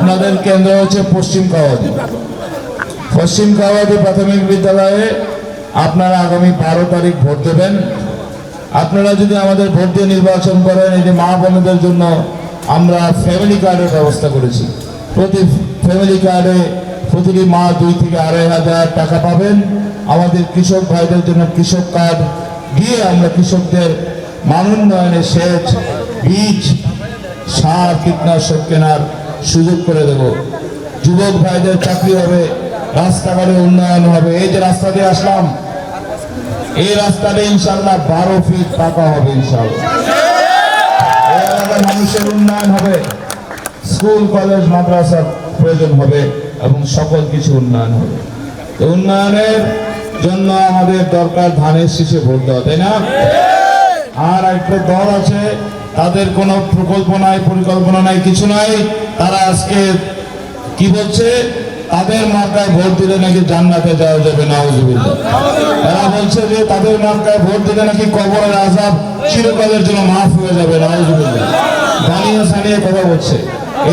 আপনাদের কেন্দ্র হচ্ছে পশ্চিম কাওয়াদি। পশ্চিম কাওয়াদি প্রাথমিক বিদ্যালয়ে আপনারা আগামী বারো তারিখ ভোট দেবেন। আপনারা যদি আমাদের ভোট দিয়ে নির্বাচন করেন যে মা বোনদের জন্য আমরা ফ্যামিলি কার্ডের ব্যবস্থা করেছি। প্রতি ফ্যামিলি কার্ডে প্রতিটি মা দুই থেকে আড়াই হাজার টাকা পাবেন। আমাদের কৃষক ভাইদের জন্য কৃষক কার্ড দিয়ে আমরা কৃষকদের মানোন্নয়নে সেচ, বীজ সার কীটনাশক কেনার সুযোগ করে দেব। যুবক ভাইদের চাকরি হবে, রাস্তাঘাটে উন্নয়ন হবে। এই যে রাস্তা দিয়ে আসলাম, এই রাস্তাটা ইনশাল্লাহ বারো ফিট পাকা হবে ইনশাল্লাহ। মানুষের উন্নয়ন হবে, স্কুল, কলেজ, মাদ্রাসার প্রয়োজন হবে এবং সকল কিছু উন্নয়ন হবে। উন্নয়নের জন্য আমাদের দরকার ধানের শীষে ভোট দেওয়া, তাই না? আর একটা দল আছে তাদের কোনো প্রকল্প নাই, পরিকল্পনা নাই, কিছু নাই। তারা আজকে কি বলছে? তাদের মার্কায় ভোট দিলে নাকি জান্নাতে যাওয়া যাবে, নাউজুবিল্লাহ। তারা বলছে যে তাদের মার্কায় ভোট দিলে নাকি কবরের আজাব চিরকালের জন্য মাফ হয়ে যাবে, নাউজুবিল্লাহ। বানিয়ে সানিয়ে কথা বলছে।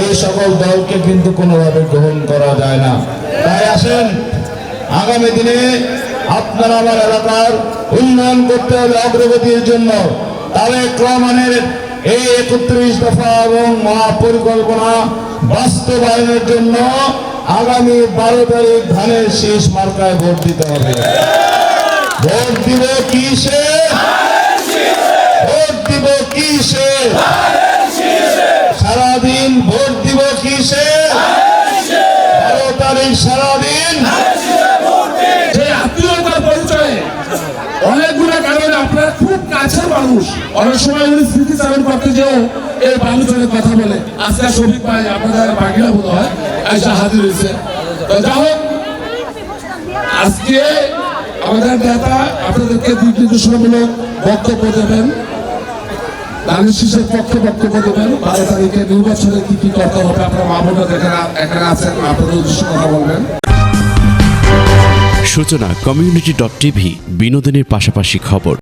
এই সকল দলকে কিন্তু কোনোভাবে গ্রহণ করা যায় না। তাই আসেন, আগামী দিনে আপনারা আমার এলাকার উন্নয়ন করতে হবে অগ্রগতির জন্য। তাহলে রহমানের এই একত্রিশ দফা এবং মহাপরিকল্পনা বাস্তবায়নের জন্য আগামী বারো তারিখ ধানের শেষ মার্কায় ভোট দিতে হবে। ভোট দিব কিসে? ভোট দিব কিসে? সারাদিন ভোট দিব কিসে? বারো তারিখ সারাদিন মানুষ। অনেক সময় উনি স্মৃতিচারণ করতে যেও এই বালুচনের কথা বলে। আজকে শফিক ভাই আপনাদের বাকিরা বোধ হয় এসে হাজির হয়েছে। যা হোক, আজকে আমাদের নেতা আপনাদেরকে দিক নির্দেশনামূলক বক্তব্য দেবেন। পক্ষে বক্তব্য দেবেন। বারো তারিখে নির্বাচনে কি কি করতে হবে আপনারা মা বোনরা এখানে আছেন আপনাদের উদ্দেশ্যে কথা বলবেন। সূচনা কমিউনিটি ডট টিভি, বিনোদনের পাশাপাশি খবর।